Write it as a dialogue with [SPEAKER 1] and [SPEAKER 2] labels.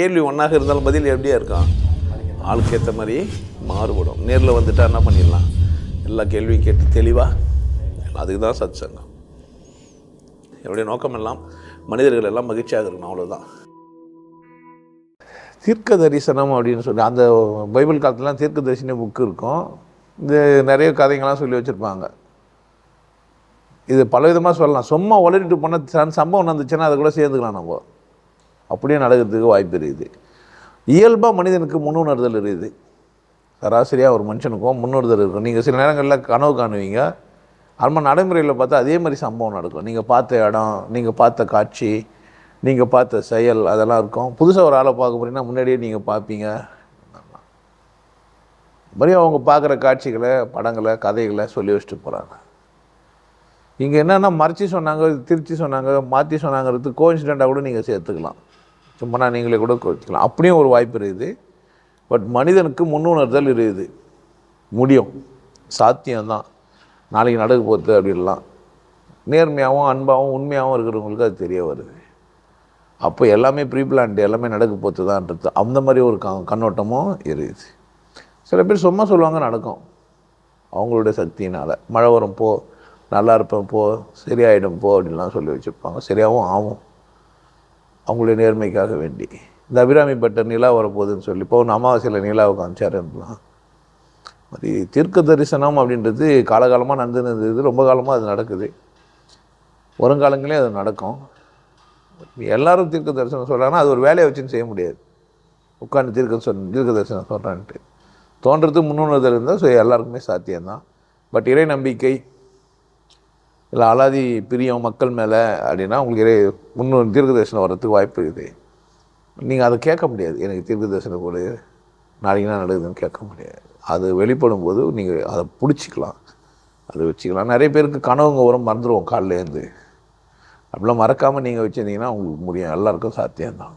[SPEAKER 1] கேள்வி ஒன்றாக இருந்தாலும் பதில் எப்படியா இருக்கும்? ஆளுக்கு ஏற்ற மாதிரி மாறுபடும். நேரில் வந்துட்டால் என்ன பண்ணிடலாம்? எல்லா கேள்வியும் கேட்டு தெளிவாக அதுக்கு தான் சத் சங்கம் என்னுடைய நோக்கம் எல்லாம் மனிதர்கள் எல்லாம் மகிழ்ச்சியாக இருக்கணும் அவ்வளோதான் தீர்க்க தரிசனம் அப்படின்னு சொல்லி அந்த பைபிள் காலத்துலாம் தீர்க்க தரிசன புக்கு இருக்கும். இது நிறைய கதைங்கள்லாம் சொல்லி வச்சுருப்பாங்க. இது பல விதமாக சொல்லலாம். சும்மா உளறிட்டு போனால் ச- சம்பவம் நடந்துச்சுன்னா அதை கூட சேர்ந்துக்கலாம் நம்ம. அப்படியே நடக்கிறதுக்கு வாய்ப்பு இருக்குது இயல்பாக மனிதனுக்கு முன்னுணர்தல் இருக்குது. சராசரியாக ஒரு மனுஷனுக்கும் முன்னுணர்தல் இருக்கும். நீங்கள் சில நேரங்களில் கனவு காணுவீங்க. அல்மா நடைமுறையில் பார்த்தா அதே மாதிரி சம்பவம் நடக்கும். நீங்கள் பார்த்த இடம் நீங்கள் பார்த்த காட்சி நீங்கள் பார்த்த செயல் அதெல்லாம் இருக்கும். புதுசாக ஒரு ஆளை பார்க்க போறீங்கன்னா முன்னாடியே நீங்கள் பார்ப்பீங்க. மாதிரி அவங்க பார்க்குற காட்சிகளை படங்களை கதைகளை சொல்லி வச்சுட்டு போகிறாங்க இங்கே என்னென்னா மறைச்சி சொன்னாங்க திருச்சி சொன்னாங்க மாற்றி சொன்னாங்கிறது கோஇன்சிடெண்ட்டாக கூட நீங்கள் சேர்த்துக்கலாம். சும்மா நீங்களே கூட வச்சுக்கலாம் அப்படியும் ஒரு வாய்ப்பு இருக்குது. பட் மனிதனுக்கு முன்னுணர்தல் இருக்குது. முடியும். சாத்தியம்தான். நாளைக்கு நடக்க போகிறது அப்படின்லாம். நேர்மையாகவும் அன்பாகவும் உண்மையாகவும் இருக்கிறவங்களுக்கு அது தெரிய வருது. அப்போ எல்லாமே ப்ரீ பிளான்ட் எல்லாமே நடக்க போகுதுதான்றது. அந்த மாதிரி ஒரு க கண்ணோட்டமும் இருக்குது. சில பேர் சும்மா சொல்லுவாங்க நடக்கும். அவங்களுடைய சக்தியினால். மழை வரும் போ. நல்லா இருப்பேன் போ. சரியாயிடும் போ அப்படின்லாம் சொல்லி வச்சுருப்பாங்க சரியாகவும் ஆகும். அவங்களுடைய நேர்மைக்காக வேண்டி. இந்த அபிராமி பட்டர் நிலா வரப்போகுதுன்னு சொல்லி இப்போ ஒன்று அமாவாசையில் நிலாவை காமிச்சாருலாம் மாதிரி தீர்க்க தரிசனம் அப்படின்றது காலகாலமாக நடந்துருந்தது ரொம்ப காலமாக அது நடக்குது. வருங்காலங்களே அது நடக்கும். எல்லாரும் தீர்க்க தரிசனம் சொல்கிறாங்கன்னா அது ஒரு வேலையை வச்சுன்னு செய்ய முடியாது. உட்காந்து தீர்க்க சொல் தீர்க்க தரிசனம் சொல்கிறான்ட்டு தோன்றது முன்னுணர்தல் இருந்தால் ஸோ எல்லாருக்குமே சாத்தியம்தான். பட் இறை நம்பிக்கை இல்லை அலாதி பிரியம் மக்கள் மேலே அப்படின்னா உங்களுக்கு இறை முன்னு தீர்க்க தரிசனம் வர்றதுக்கு வாய்ப்பு இருக்குது. நீங்கள் அதை கேட்க முடியாது. எனக்கு தீர்க்க தரிசனம் கூட. நாளைக்கு என்ன நடக்குதுன்னு கேட்க முடியாது. அது வெளிப்படும் போது நீங்கள் அதை பிடிச்சிக்கலாம். அதை வச்சுக்கலாம். நிறைய பேருக்கு கனவுங்க வரும் மறந்துடுவோம் காலையிலேருந்து அப்படிலாம் மறக்காமல் நீங்கள் வச்சுருந்தீங்கன்னா உங்களுக்கு முடியும். எல்லாருக்கும் சாத்தியம்தான்.